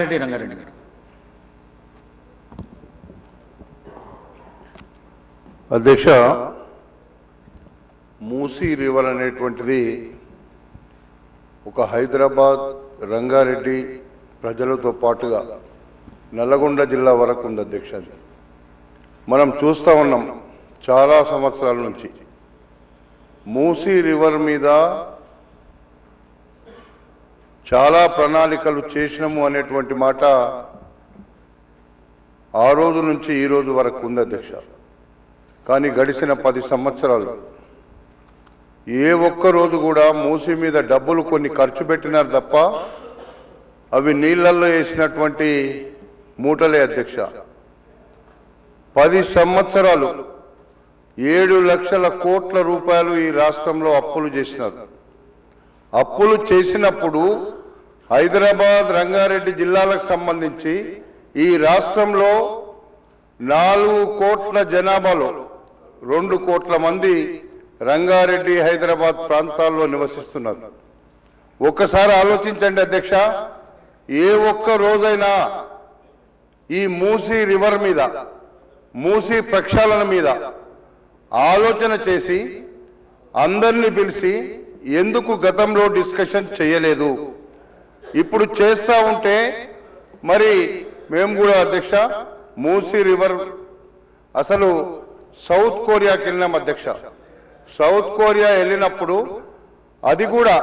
రెడ్డి రంగారెడ్డి గారు. అధ్యక్ష మూసీ రివర్ అనేటువంటిది ఒక హైదరాబాద్ రంగారెడ్డి ప్రజలతో పాటుగా నల్లగొండ జిల్లా వరకు ఉంది అధ్యక్ష మనం చూస్తూ ఉన్నాం చాలా సంవత్సరాల నుంచి. మూసీ రివర్ మీద చాలా ప్రణాళికలు చేసినాము అనేటువంటి మాట ఆ రోజు నుంచి ఈ రోజు వరకు ఉంది అధ్యక్ష. కానీ గడిచిన పది సంవత్సరాలు ఏ ఒక్క రోజు కూడా మూసి మీద డబ్బులు కొన్ని ఖర్చు పెట్టినారు తప్ప అవి నీళ్ళల్లో వేసినటువంటి మూటలే అధ్యక్ష. పది సంవత్సరాలు ఏడు లక్షల కోట్ల రూపాయలు ఈ రాష్ట్రంలో అప్పులు చేసినారు. అప్పులు చేసినప్పుడు హైదరాబాద్ రంగారెడ్డి జిల్లాలకు సంబంధించి ఈ రాష్ట్రంలో నాలుగు కోట్ల జనాభాలో రెండు కోట్ల మంది రంగారెడ్డి హైదరాబాద్ ప్రాంతాల్లో నివసిస్తున్నారు. ఒక్కసారి ఆలోచించండి అధ్యక్ష ఏ ఒక్క రోజైనా ఈ మూసీ రివర్ మీద మూసీ ప్రక్షాళన మీద ఆలోచన చేసి అందరినీ పిలిచి ఎందుకు గతంలో డిస్కషన్ చేయలేదు? ఇప్పుడు చేస్తూ ఉంటే మరి మేము కూడా అధ్యక్ష మూసీ రివర్ అసలు సౌత్ కొరియాకి వెళ్ళినాం అధ్యక్ష. సౌత్ కొరియా వెళ్ళినప్పుడు అది కూడా